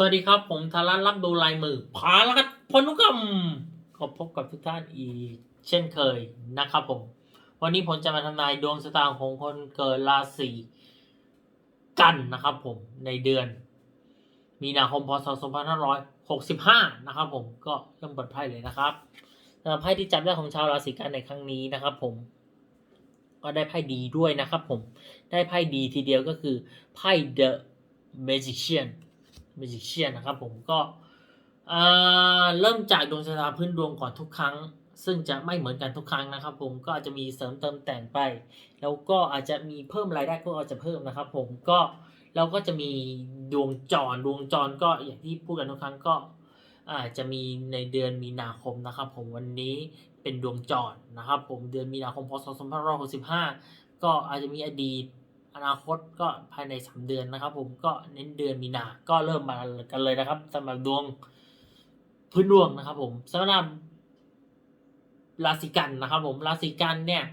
สวัสดีครับ ผมธารัตน์รับดูลายมือพาลัดพนุกรรมก็พบกับทุกท่านอีกเช่นเคยนะครับผม วันนี้ผมจะมาทำนายดวงชะตาของคนเกิดราศีกันนะครับผมในเดือน มีนาคมพศ 2565 นะครับผมก็เริ่มเปิดไพ่เลยนะครับสำหรับไพ่ที่จับได้ของชาวราศีกันในครั้งนี้นะครับผม ก็ได้ไพ่ดีด้วยนะครับผมได้ไพ่ดีทีเดียวก็คือไพ่ The Magician Magician นะครับผมก็เริ่มจากดวงชะตาพื้นดวงก่อนทุกครั้ง ซึ่งจะไม่เหมือนกันทุกครั้งนะครับ ผมก็อาจจะมีเสริมเติมแต่งไป แล้วก็อาจจะมีเพิ่มรายได้ก็อาจจะเพิ่มนะครับ ผมก็เราก็จะมีดวงจรดวงจรก็อย่างที่พูดกันทุกครั้งก็อาจจะมีในเดือนมีนาคมนะครับ ผมวันนี้เป็นดวงจรนะครับ ผมเดือนมีนาคมพศ2565ก็อาจจะมีอดีต อนาคตก็ภายใน3เดือนนะครับ ผมก็เน้นเดือนมีนา ก็เริ่มมากันเลยนะครับสำหรับดวงพื้นดวงนะครับ ผมสำหรับราศีกันนะครับ ผมราศีกันเนี่ย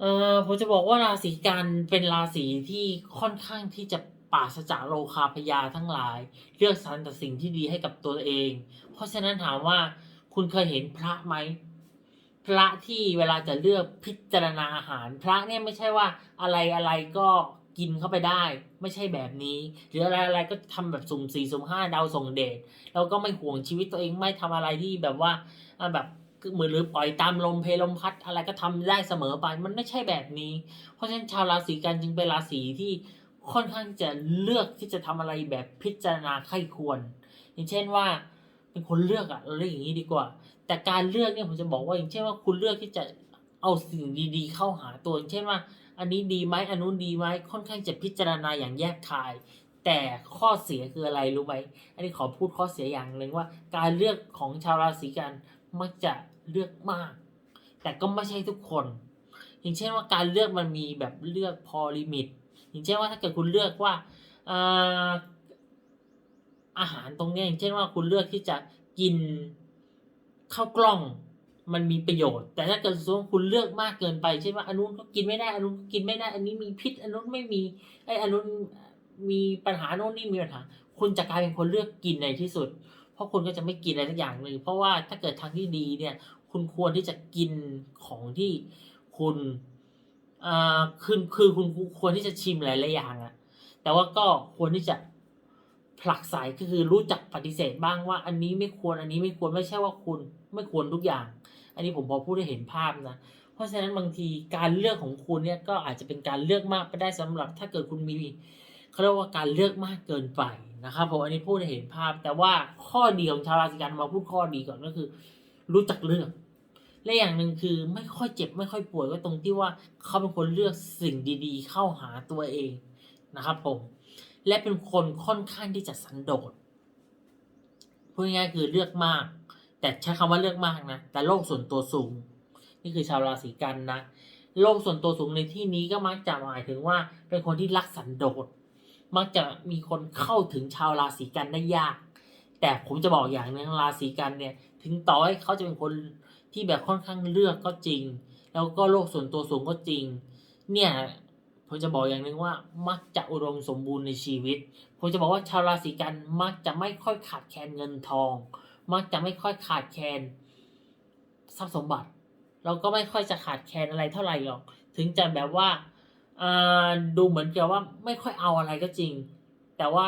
เออผมจะบอกว่าราศีกันเป็นราศีที่ค่อนข้างที่จะปราศจากโลคาพยาทั้งหลาย เลือกสรรแต่สิ่งที่ดีให้กับตัวเอง เพราะฉะนั้นถามว่าคุณเคยเห็นพระไหม พระที่เวลาจะเลือกพิจารณาอาหาร พระเนี่ยไม่ใช่ว่าอะไรอะไรก็กินเข้าไปได้ ไม่ใช่แบบนี้ หรืออะไรอะไรก็ทำแบบสุ่มสี่สุ่มห้าดาวส่งเดชแล้วก็ไม่ห่วงชีวิตตัวเองไม่ทำอะไรที่แบบว่าแบบเหมือนหรือปล่อยตามลมเพลมพัดอะไรก็ทำได้เสมอไปมันไม่ใช่แบบนี้ เพราะฉะนั้นชาวราศีกันจึงเป็นราศีที่ค่อนข้างจะเลือกที่จะทำอะไรแบบพิจารณาไข้ควร อย่างเช่นว่าเป็นคนเลือกอะเราเรียกอย่างนี้ดีกว่า แต่การเลือกเนี่ยผมจะบอกว่าอย่างเช่นว่าคุณเลือกที่จะเอาสิ่งดีๆ เข้าหาตัวอย่างเช่นว่า อันนี้ดีไหมอันนู้นดีไหมค่อนข้างจะพิจารณาอย่างแยกคาย แต่ข้อเสียคืออะไรรู้ไหมอันนี้ขอพูดข้อเสียอย่างหนึ่งว่า การเลือกของชาวราศีกันมักจะเลือกมาก แต่ก็ไม่ใช่ทุกคน อย่างเช่นว่าการเลือกมันมีแบบเลือกพอลิมิต อย่างเช่นว่าถ้าเกิดคุณเลือกว่าอาอาหารตรงนี้อย่างเช่นว่าคุณเลือกที่จะกิน ข้าวกล้องมันมีประโยชน์ แต่ถ้าเกิดสมมติว่าคุณเลือกมากเกินไปเช่นว่าอันนู้นก็กินไม่ได้อันนู้นก็กินไม่ได้ อันนี้มีพิษ อันนู้นไม่มีไออันนู้นมีปัญหาโน่นนี่มีปัญหาคุณจะกลายเป็นคนเลือกกินในที่สุด เพราะคุณก็จะไม่กินอะไรสักอย่างหนึ่งเพราะว่าถ้าเกิดทางที่ดีเนี่ย คุณควรที่จะกินของที่คุณอ่าคือคือคุณควรที่จะชิมหลายๆอย่างอะแต่ว่าก็ควรที่จะ ผลักใสก็คือรู้จักปฏิเสธบ้างว่า อันนี้ไม่ควรอันนี้ไม่ควรไม่ใช่ว่าคุณไม่ควรทุกอย่าง อันนี้ผมพอพูดให้เห็นภาพนะเพราะฉะนั้นบางทีการเลือกของคุณเนี่ยก็อาจจะเป็นการเลือกมากไปได้สำหรับถ้าเกิดคุณมีเขาเรียกว่าการเลือกมากเกินไปนะครับผมอันนี้พูดให้เห็นภาพ แต่ว่าข้อดีของชาวราศีกันมาพูดข้อดีก่อนก็คือ รู้จักเลือกและอย่างหนึ่งคือไม่ค่อยเจ็บไม่ค่อยป่วยก็ตรงที่ว่าเขาเป็นคนเลือกสิ่งดี ๆ เข้าหาตัวเองนะครับผม และเป็นคนค่อนข้างที่จะสันโดษพูดง่ายๆคือเลือกมาก แต่ใช้คำว่าเลือกมากนะ แต่โลกส่วนตัวสูง นี่คือชาวราศีกันนะ โลกส่วนตัวสูงในที่นี้ก็มักจะหมายถึงว่าเป็นคนที่รักสันโดษ มักจะมีคนเข้าถึงชาวราศีกันได้ยาก แต่ผมจะบอกอย่างหนึงราศีกันเนี่ย ถึงต่อให้เขาจะเป็นคนที่แบบค่อนข้างเลือกก็จริง แล้วก็โลกส่วนตัวสูงก็จริง เนี่ย ผมจะบอกอย่างหนึ่งว่ามักจะอุดมสมบูรณ์ในชีวิต ผมจะบอกว่าชาวราศีกันมักจะไม่ค่อยขาดแคลนเงินทอง มักจะไม่ค่อยขาดแคลนทรัพย์สมบัติ เราก็ไม่ค่อยจะขาดแคลนอะไรเท่าไหร่หรอก ถึงจะแบบว่าดูเหมือนกับว่าไม่ค่อยเอาอะไรก็จริง แต่ว่า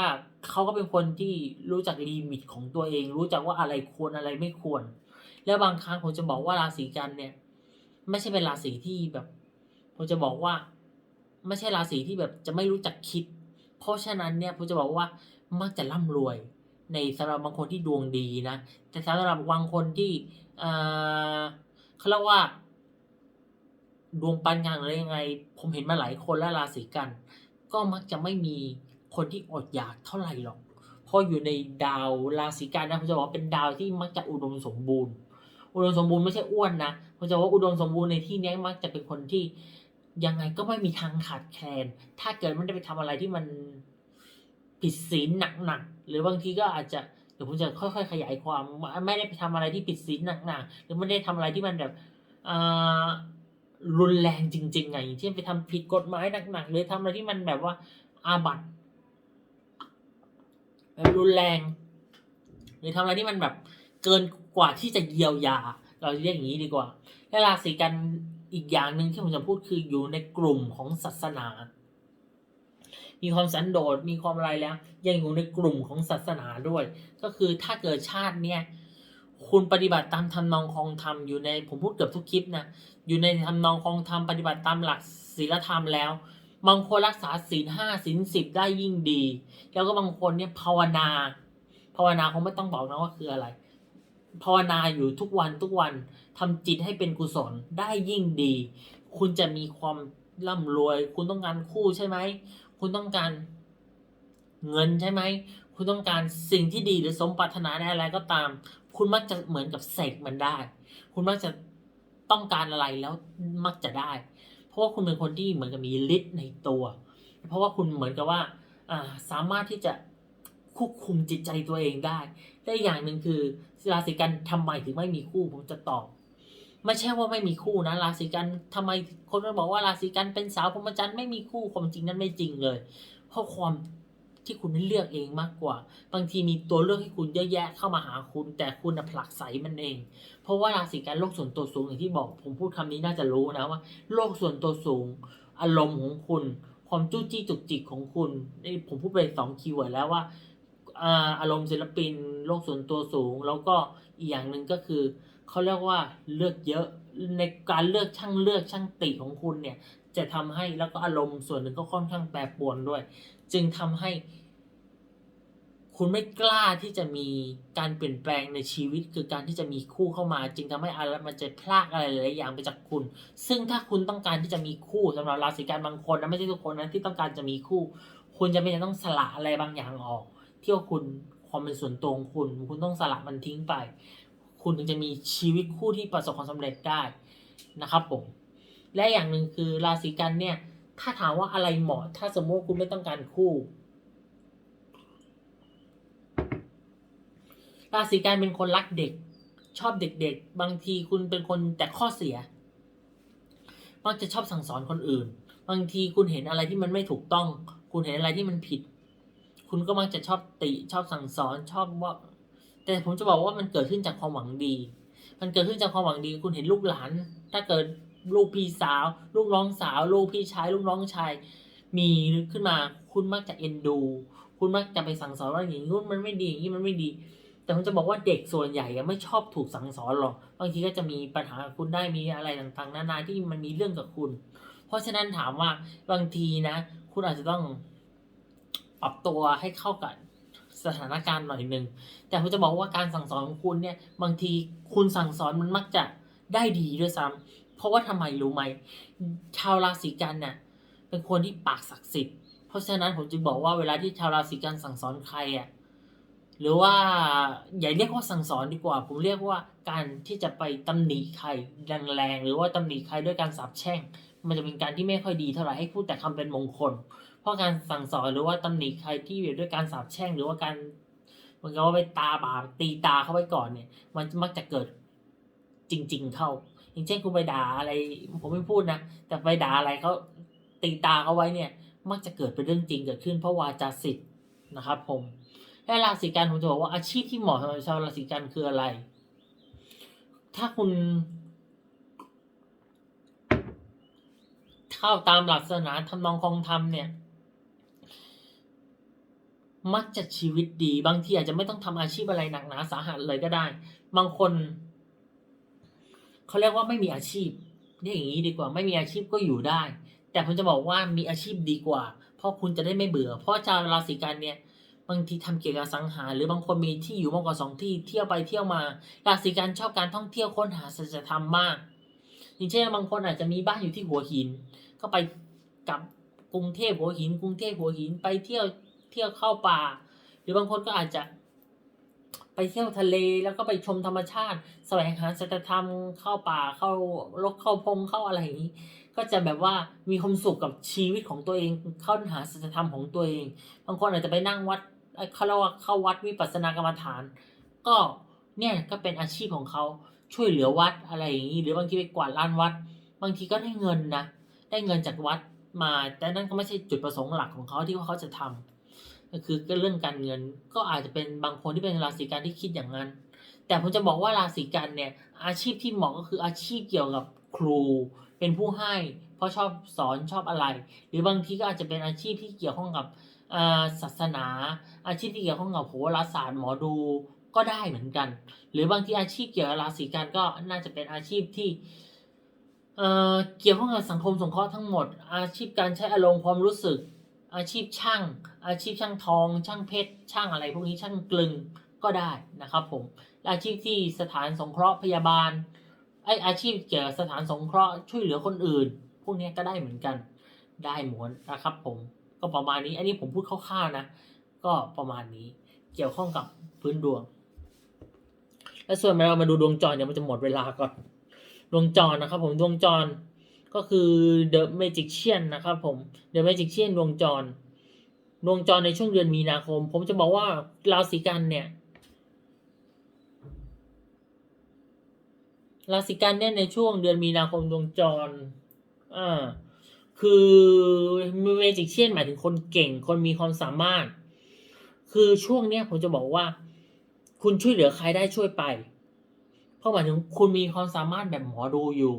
เขาก็เป็นคนที่รู้จักลิมิตของตัวเอง รู้จักว่าอะไรควรอะไรไม่ควร แล้วบางครั้งผมจะบอกว่าราศีกันเนี่ย ไม่ใช่เป็นราศีที่แบบ ผมจะบอกว่า ไม่ใช่ราศีที่แบบจะไม่รู้จักคิด เพราะฉะนั้นเนี่ยผมจะบอกว่ามักจะร่ำรวย ในสำหรับบางคนที่ดวงดีนะแต่สำหรับบางคนที่เออเขาเรียกว่าดวงปานกลางหรือยังไง ผมเห็นมาหลายคนและราศีกัน ก็มักจะไม่มีคนที่อดอยากเท่าไหร่หรอกเพราะอยู่ในดาวราศีกันนะผมจะบอกเป็นดาวที่มักจะอุดมสมบูรณ์ อุดมสมบูรณ์ไม่ใช่อ้วนนะผมจะบอกว่าอุดมสมบูรณ์ในที่นี้มักจะเป็นคนที่ ยังไงก็ไม่มีทางขาดแคลน ถ้าเกิดไม่ได้ไปทำอะไรที่มันผิดศีลหนักๆหรือบางทีก็อาจจะเดี๋ยวผมจะค่อยๆขยายความไม่ได้ไปทำอะไรที่ผิดศีลหนักๆหรือไม่ได้ทำอะไรที่มันแบบรุนแรงจริงๆไงเช่นไปทำผิดกฎหมายหนักๆหรือทำอะไรที่มันแบบว่าอาบัติไปแบบรุนแรง หรือทำอะไรที่มันแบบเกินกว่าที่จะเยียวยา เราเรียกอย่างนี้ดีกว่าและราศีกัน อีกอย่างหนึ่งที่ผมจะพูดคืออยู่ในกลุ่มของศาสนา มีความสันโดษมีความอะไรแล้ว ยังอยู่ในกลุ่มของศาสนาด้วย ก็คือถ้าเกิดชาติเนี่ยคุณปฏิบัติตามทำนองคองธรรมอยู่ในผมพูดเกือบทุกคลิปนะอยู่ในทำนองคองธรรมปฏิบัติตามหลักศีลธรรมแล้วบางคนรักษาศีลห้าศีลสิบได้ยิ่งดี แล้วก็บางคนเนี่ยภาวนา ภาวนาคงไม่ต้องบอกนะว่าคืออะไร ภาวนาอยู่ทุกวันทุกวัน ทำจิตให้เป็นกุศลได้ยิ่งดี คุณจะมีความร่ำรวย คุณต้องการคู่ใช่ไหม คุณต้องการเงินใช่ไหม คุณต้องการสิ่งที่ดีหรือสมปรารถนาในอะไรก็ตาม คุณมักจะเหมือนกับเสกมันได้ คุณมักจะต้องการอะไรแล้วมักจะได้ เพราะว่าคุณเป็นคนที่เหมือนกับมีฤทธิ์ในตัว เพราะว่าคุณเหมือนกับว่าสามารถที่จะควบคุมจิตใจตัวเองได้ และอีกอย่างหนึ่งคือราศีกันทำไมถึงไม่มีคู่ผมจะตอบ ไม่ใช่ว่าไม่มีคู่นะราศีกันทำไมคนก็บอกว่าราศีกันเป็นสาวพรหมจรรย์ไม่มีคู่ความจริงนั้นไม่จริงเลย เพราะความที่คุณเลือกเองมากกว่า บางทีมีตัวเลือกให้คุณเยอะแยะเข้ามาหาคุณ แต่คุณผลักไสมันเอง เพราะว่าราศีกันโลกส่วนตัวสูงอย่างที่บอก ผมพูดคำนี้น่าจะรู้นะว่าโลกส่วนตัวสูง อารมณ์ของคุณ ความจู้จี้จุกจิกของคุณนี่ผมพูดไปสองคีย์เวิร์ดแล้วว่าอารมณ์ศิลปิน โลกส่วนตัวสูง แล้วก็อีกอย่างหนึ่งก็คือ เขาเรียกว่าเลือกเยอะในการเลือกช่างเลือกช่างติของคุณเนี่ยจะทำให้แล้วก็อารมณ์ส่วนหนึ่งก็ค่อนข้างแปรปรวนด้วย จึงทำให้ คุณไม่กล้าที่จะมีการเปลี่ยนแปลงในชีวิต คือการที่จะมีคู่เข้ามา จึงทำให้อะไรมันจะพลากอะไรหลายอย่างไปจากคุณ ซึ่งถ้าคุณต้องการที่จะมีคู่สำหรับราศีกันบางคนนะไม่ใช่ทุกคนนะที่ต้องการจะมีคู่ คุณจะไม่ต้องสละอะไรบางอย่างออก ที่ว่าคุณความเป็นส่วนตัวของคุณ คุณต้องสละมันทิ้งไป คุณถึงจะมีชีวิตคู่ที่ประสบความสำเร็จได้นะครับผม และอย่างหนึ่งคือราศีกันเนี่ย ถ้าถามว่าอะไรเหมาะ ถ้าสมมติว่าคุณไม่ต้องการคู่ ราศีกันเป็นคนรักเด็ก ชอบเด็กๆ บางทีคุณเป็นคนแต่ข้อเสียมักจะชอบสั่งสอนคนอื่น บางทีคุณเห็นอะไรที่มันไม่ถูกต้อง คุณเห็นอะไรที่มันผิด คุณก็มักจะชอบติชอบสั่งสอนชอบว่า แต่ผมจะบอกว่ามันเกิดขึ้นจากความหวังดี มันเกิดขึ้นจากความหวังดี คุณเห็นลูกหลาน ถ้าเกิดลูกพี่สาว ลูกน้องสาว ลูกพี่ชาย ลูกน้องชาย มีขึ้นมา คุณมักจะเอ็นดู คุณมักจะไปสั่งสอนว่าอย่างนี้มันไม่ดีอย่างนี้มันไม่ดี แต่ผมจะบอกว่าเด็กส่วนใหญ่ไม่ชอบถูกสั่งสอนหรอก บางทีก็จะมีปัญหากับคุณได้มีอะไรต่างๆ นานาที่มันมีเรื่องกับคุณ เพราะฉะนั้นถามว่าบางทีนะ คุณอาจจะต้องปรับตัวให้เข้ากับ สถานการณ์หน่อยหนึ่งแต่ผมจะบอกว่าการสั่งสอนของคุณเนี่ยบางทีคุณสั่งสอนมันมักจะได้ดีด้วยซ้ำเพราะว่าทำไมรู้ไหมชาวราศีกันเนี่ยเป็นคนที่ปากศักดิ์สิทธิ์เพราะฉะนั้นผมจึงบอกว่าเวลาที่ชาวราศีกันสั่งสอนใครอะหรือว่าอย่าเรียกว่าสั่งสอนดีกว่า ผมเรียกว่าการที่จะไปตำหนิใครแรงๆหรือว่าตำหนิใครด้วยการสาปแช่ง มันจะเป็นการที่ไม่ค่อยดีเท่าไหร่ให้พูดแต่คำเป็นมงคล ราะการสั่งสอนหรือว่าตำหนิใครที่ด้วยการสาปแช่งหรือว่าการเหมือนกับว่าไปตาบาปตีตาเขาไว้ก่อนเนี่ย มันมักจะเกิดจริง ๆ เข้า อย่างเช่นคุณไปด่าอะไร ผมไม่พูดนะแต่ไปด่าอะไรเขาตีตาเขาไว้เนี่ย มักจะเกิดเป็นเรื่องจริงเกิดขึ้นเพราะวาจาสิทธิ์นะครับผมและราศีกันผมจะบอกว่าอาชีพที่เหมาะสำหรับชาวราศีกันคืออะไร ถ้าคุณเข้าตามหลักศาสนาทำนองคองธรรมเนี่ย มักจะชีวิตดี บางทีอาจจะไม่ต้องทำอาชีพอะไรหนักหนาสาหัสเลยก็ได้ บางคนเขาเรียกว่าไม่มีอาชีพเรียกอย่างนี้ดีกว่า ไม่มีอาชีพก็อยู่ได้ แต่ผมจะบอกว่ามีอาชีพดีกว่า เพราะคุณจะได้ไม่เบื่อ เพราะชาวราศีกันเนี่ยบางทีทำเกี่ยวกับสังหา หรือบางคนมีที่อยู่มากกว่าสองที่เที่ยวไปเที่ยวมาราศีกันชอบการท่องเที่ยวค้นหาสัจธรรมมากอย่างเช่นบางคนอาจจะมีบ้านอยู่ที่หัวหิน ก็ไปกับกรุงเทพหัวหิน กรุงเทพหัวหินไปเที่ยว เที่ยวเข้าป่า หรือบางคนก็อาจจะไปเที่ยวทะเลแล้วก็ไปชมธรรมชาติแสวงหาสัจธรรมเข้าป่าเข้าลกเข้าพงเข้าอะไรอย่างนี้ ก็จะแบบว่ามีความสุขกับชีวิตของตัวเองเข้าหาสัจธรรมของตัวเอง บางคนอาจจะไปนั่งวัดเขาเรียกว่าเข้าวัดวิปัสสนากรรมฐาน ก็เนี่ยก็เป็นอาชีพของเขาช่วยเหลือวัดอะไรอย่างนี้หรือบางทีไปกวาดลานวัด บางทีก็ได้เงินนะได้เงินจากวัดมา แต่นั่นก็ไม่ใช่จุดประสงค์หลักของเขาที่เขาจะทำ ก็คือเรื่องการเงินก็อาจจะเป็นบางคนที่เป็นราศีกันที่คิดอย่างนั้น แต่ผมจะบอกว่าราศีกันเนี่ยอาชีพที่เหมาะก็คืออาชีพเกี่ยวกับครูเป็นผู้ให้ เพราะชอบสอนชอบอะไร หรือบางทีก็อาจจะเป็นอาชีพที่เกี่ยวข้องกับอ่าศาสนา อาชีพที่เกี่ยวข้องกับโหราศาสตร์หมอดูก็ได้เหมือนกัน หรือบางทีอาชีพเกี่ยวกับราศีกันก็น่าจะเป็นอาชีพที่เอ่อเกี่ยวข้องกับสังคมสงเคราะห์ทั้งหมด อาชีพการใช้อารมณ์ความรู้สึก อาชีพช่าง อาชีพช่างทอง ช่างเพชร ช่างอะไร พวกนี้ช่างกลึงก็ได้นะครับผมอาชีพที่สถานสงเคราะห์พยาบาลไออาชีพเกี่ยวกับสถานสงเคราะห์ช่วยเหลือคนอื่น พวกนี้ก็ได้เหมือนกันได้หมดนะครับผมก็ประมาณนี้ อันนี้ผมพูดคร่าวๆนะ ก็ประมาณนี้เกี่ยวข้องกับพื้นดวง แล้วส่วนเรามาดูดวงจรเดี๋ยวมันจะหมดเวลาก่อนดวงจรนะครับผมดวงจรก็คือ The Magician นะครับผม The Magician ดวงจร ดวงจรในช่วงเดือนมีนาคม ผมจะบอกว่าราศีกันเนี่ยราศีกันเนี่ยในช่วงเดือนมีนาคมดวงจรอ่าคือเมจิกเชียนหมายถึงคนเก่ง คนมีความสามารถ คือช่วงเนี้ยผมจะบอกว่า คุณช่วยเหลือใครได้ช่วยไป เพราะหมายถึงคุณมีความสามารถแบบหมอดูอยู่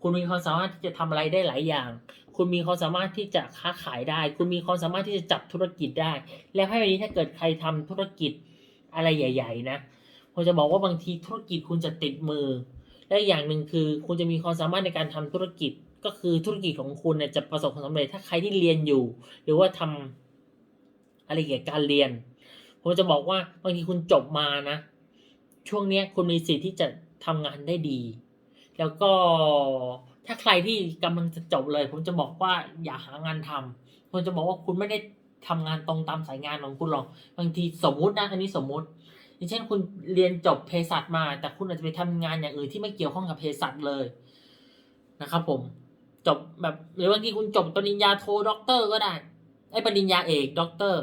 คุณมีความสามารถที่จะทำอะไรได้หลายอย่าง คุณมีความสามารถที่จะค้าขายได้ คุณมีความสามารถที่จะจับธุรกิจได้ แล้วให้วันนี้ถ้าเกิดใครทำธุรกิจอะไรใหญ่ ๆ นะผมจะบอกว่าบางทีธุรกิจคุณจะติดมือ และอย่างหนึ่งคือ คุณจะมีความสามารถในการทำธุรกิจ ก็คือธุรกิจของคุณเนี่ยจะประสบความสำเร็จถ้าใครที่เรียนอยู่ หรือว่าทำอะไรเกี่ยวกับการเรียน ผมจะบอกว่าบางทีคุณจบมานะ ช่วงเนี้ยคุณมีสิทธิ์ที่จะทำงานได้ดี แล้วก็ ถ้าใครที่กำลังจะจบเลย ผมจะบอกว่าอย่าหางานทำผมจะบอกว่าคุณไม่ได้ทำงานตรงตามสายงานของคุณหรอก บางทีสมมุตินะอันนี้สมมุติอย่างเช่นคุณเรียนจบเภสัชมา แต่คุณอาจจะไปทำงานอย่างอื่นที่ไม่เกี่ยวข้องกับเภสัชเลยนะครับผมจบแบบหรือบางทีคุณจบปริญญาโทด็อกเตอร์ก็ได้ไอ้ปริญญาเอกด็อกเตอร์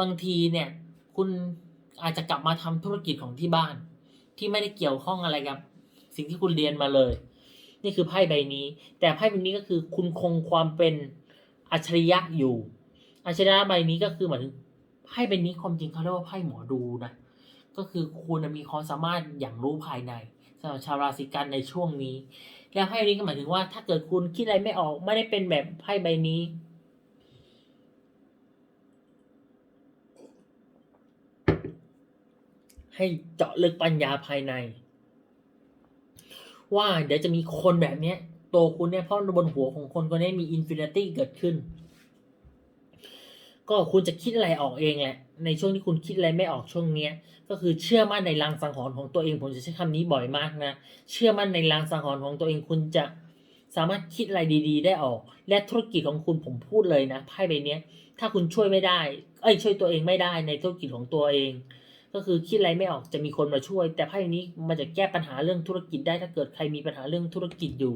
บางทีเนี่ย คุณอาจจะกลับมาทำธุรกิจของที่บ้าน ที่ไม่ได้เกี่ยวข้องอะไรกับ สิ่งที่คุณเรียนมาเลย นี่คือไพ่ใบนี้ แต่ไพ่ใบนี้ก็คือคุณคงความเป็นอัจฉริยะอยู่ อัจฉริยะใบนี้ก็คือเหมือนไพ่ใบนี้ความจริงเขาเรียกว่าไพ่หมอดูนะก็คือคุณมีความสามารถอย่างรู้ภายในสำหรับชาวราศีกันในช่วงนี้ แล้วไพ่นี้ก็หมายถึงว่า ถ้าเกิดคุณคิดอะไรไม่ออกไม่ได้เป็นแบบไพ่ใบนี้ให้เจาะลึกปัญญาภายใน ว่าเดี๋ยวจะมีคนแบบเนี้ยตัวคุณเนี่ยเพราะบนหัวของคนคนนี้มีอินฟินิตี้เกิดขึ้น ก็คุณจะคิดอะไรออกเองแหละ ในช่วงที่คุณคิดอะไรไม่ออกช่วงเนี้ย ก็คือเชื่อมั่นในลางสังหรณ์ของตัวเองผมจะใช้คำนี้บ่อยมากนะ เชื่อมั่นในลางสังหรณ์ของตัวเองคุณจะสามารถคิดอะไรดี ๆ ได้ออก และธุรกิจของคุณผมพูดเลยนะไพ่ใบเนี้ยถ้าคุณช่วยไม่ได้ เอ้ยช่วยตัวเองไม่ได้ในธุรกิจของตัวเอง ก็คือคิดอะไรไม่ออกจะมีคนมาช่วย แต่ไพ่นี้มันจะแก้ปัญหาเรื่องธุรกิจได้ถ้าเกิดใครมีปัญหาเรื่องธุรกิจอยู่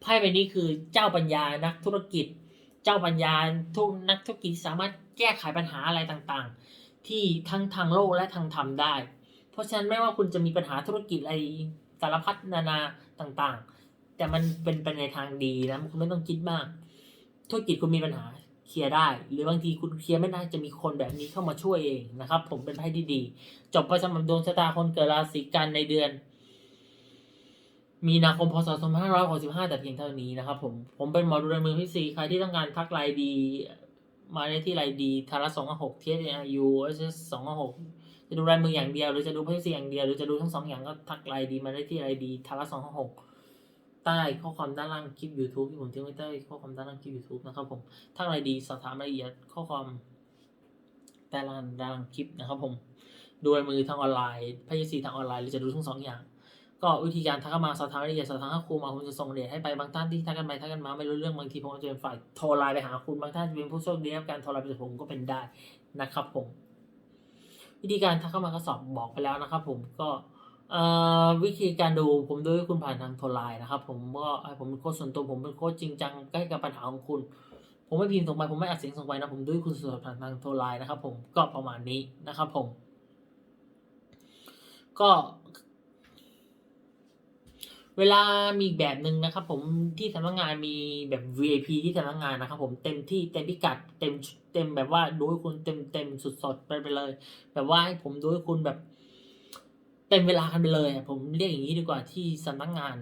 ไพ่ใบนี้คือเจ้าปัญญานักธุรกิจ เจ้าปัญญาทุกนักธุรกิจสามารถแก้ไขปัญหาอะไรต่างๆ ที่ทั้งทางโลกและทางธรรมได้ เพราะฉะนั้นไม่ว่าคุณจะมีปัญหาธุรกิจอะไรสารพัดนานาต่างๆ แต่มันเป็นไปในทางดีนะคุณไม่ต้องคิดมาก ธุรกิจคุณมีปัญหา เคลียร์ได้ หรือบางทีคุณเคลียร์ไม่ได้จะมีคนแบบนี้เข้ามาช่วยเองนะครับ ผมเป็นไพ่ที่ดี จบปสำหรับดวงชะตาคนเกิดราศีกันในเดือน มีนาคมพศ2565แต่เพียงเท่านี้นะครับ ผมผมเป็นหมอดูในมือพี่ซีใครที่ต้องการทักไลน์ดี มาได้ที่ไลน์ดีทาระสองหกเทียยูเอสสองหกจะดูรายมืออย่างเดียวหรือจะดูพี่ซีอย่างเดียวหรือจะดูทั้งสองอย่างก็ทักไลน์ดีมาได้ที่ไลน์ดีทาระสองหก ใต้ข้อความด้านล่างคลิป YouTube ที่ผมทิ้งไว้ใต้ข้อความด้านล่างคลิป YouTube นะครับผมทักไลน์ดีสอบถามรายละเอียดข้อความใต้ล่างด้านล่างคลิปนะครับผมดูรายมือทางออนไลน์พี่ซีทางออนไลน์หรือจะดูทั้งสองอย่าง ก็วิธีการทักเข้ามาสอบถามรายละเอียดสอบถามข้าครูมาผมจะส่งเดทให้ไปบางท่านที่ทักกันไปทักกันมาไม่รู้เรื่องบางทีผมอาจจะเป็นฝ่ายโทรไลน์ไปหาคุณบางท่านจะเป็นผู้โชคดีรับการโทรไลน์ไปจากผมก็เป็นได้นะครับผม วิธีการทักเข้ามาก็สอบบอกไปแล้วนะครับผมก็ วิธีการดูผมดูให้คุณผ่านทางโทรไลน์นะครับ ผมก็ผมเป็นโค้ชส่วนตัวผมเป็นโค้ชจริงจังใกล้กับปัญหาของคุณ ผมไม่พิมพ์ส่งไปผมไม่อัดเสียงส่งไปนะผมดูให้คุณสอบผ่านทางโทรไลน์นะครับ ผมก็ประมาณนี้นะครับ ผม ก็ เวลามีแบบหนึ่งนะครับ ผมที่สำนักงานมีแบบ VIP ที่สำนักงานนะครับ ผมเต็มที่เต็มพิกัดเต็มเต็มแบบว่าดูให้คุณเต็มเต็มสุดสดๆไปไปเลย แบบว่าให้ผมดูให้คุณแบบ เต็มเวลากันไปเลย ผมเรียกอย่างนี้ดีกว่าที่สำนักงาน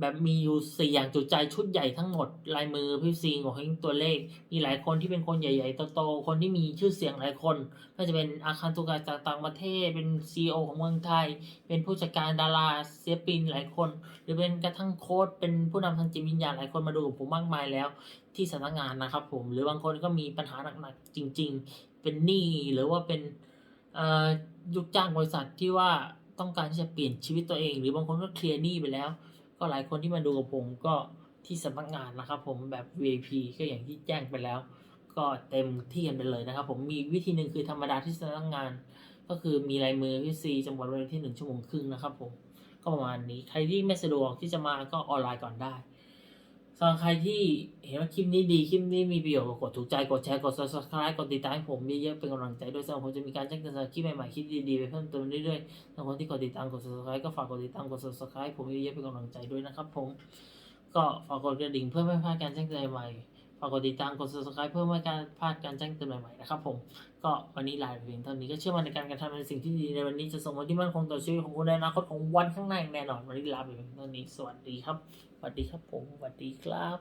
แบบมีอยู่สี่อย่างจุใจชุดใหญ่ทั้งหมด ลายมือพี่ซีของเฮงตัวเลข มีหลายคนที่เป็นคนใหญ่ๆโตๆคนที่มีชื่อเสียงหลายคนก็จะเป็นอาคารตุกาจากต่างประเทศ เป็นซีอของเมืองไทย เป็นผู้จัดการดาราเสียปินหลายคน หรือเป็นกระทั่งโค้ดเป็นผู้นำทางจิตวิญญาณหลายคนมาดูกับผมมากมายแล้ว ที่สำนักงานนะครับ ผมหรือบางคนก็มีปัญหาหนักๆจริง ๆ เป็นหนี้หรือว่าเป็นเอ่อลูกจ้างบริษัทที่ว่า ต้องการที่จะเปลี่ยนชีวิตตัวเอง หรือบางคนก็เคลียร์หนี้ไปแล้ว ก็หลายคนที่มาดูกับผมก็ที่สำนักงานนะครับผมแบบ VIP ก็อย่างที่แจ้งไปแล้ว ก็เต็มที่กันไปเลยนะครับ ผมมีวิธีหนึ่งคือธรรมดาที่สำนักงาน ก็คือมีลายมือพี่ซีจำกัดเวลาที่หนึ่งชั่วโมงครึ่งนะครับผมก็ประมาณนี้ใครที่ไม่สะดวกที่จะมาก็ออนไลน์ก่อนได้ สำหรับใครที่เห็นว่าคลิปนี้ดีคลิปนี้มีประโยชน์ก็กดถูกใจกดแชร์กด subscribe กดติดตามให้ผมเยอะๆเป็นกำลังใจด้วยสำหรับผมจะมีการแจ้งเตือนสำหรับคลิปใหม่ๆคลิปดีๆไปเพิ่มเติมเรื่อยๆสำหรับคนที่กดติดตามกด subscribe ก็ฝากกดติดตามกด subscribe ผมเยอะๆเป็นกำลังใจด้วยนะครับผมก็ฝากกดกระดิ่งเพื่อไม่พลาดการแจ้งเตือนใหม่ ฝากกดติดตามกด subscribe เพื่อไม่ให้การพลาดการแจ้งเตือนใหม่ๆนะครับผม ก็วันนี้ลาไปเพียงเท่านี้ก็เชื่อมั่นในการกระทำในสิ่งที่ดีในวันนี้จะส่งผลที่มั่นคงต่อชีวิตของคุณในอนาคตของวันข้างหน้าอย่างแน่นอนวันนี้ลาไปเพียงเท่านี้สวัสดีครับสวัสดีครับผมสวัสดีครับ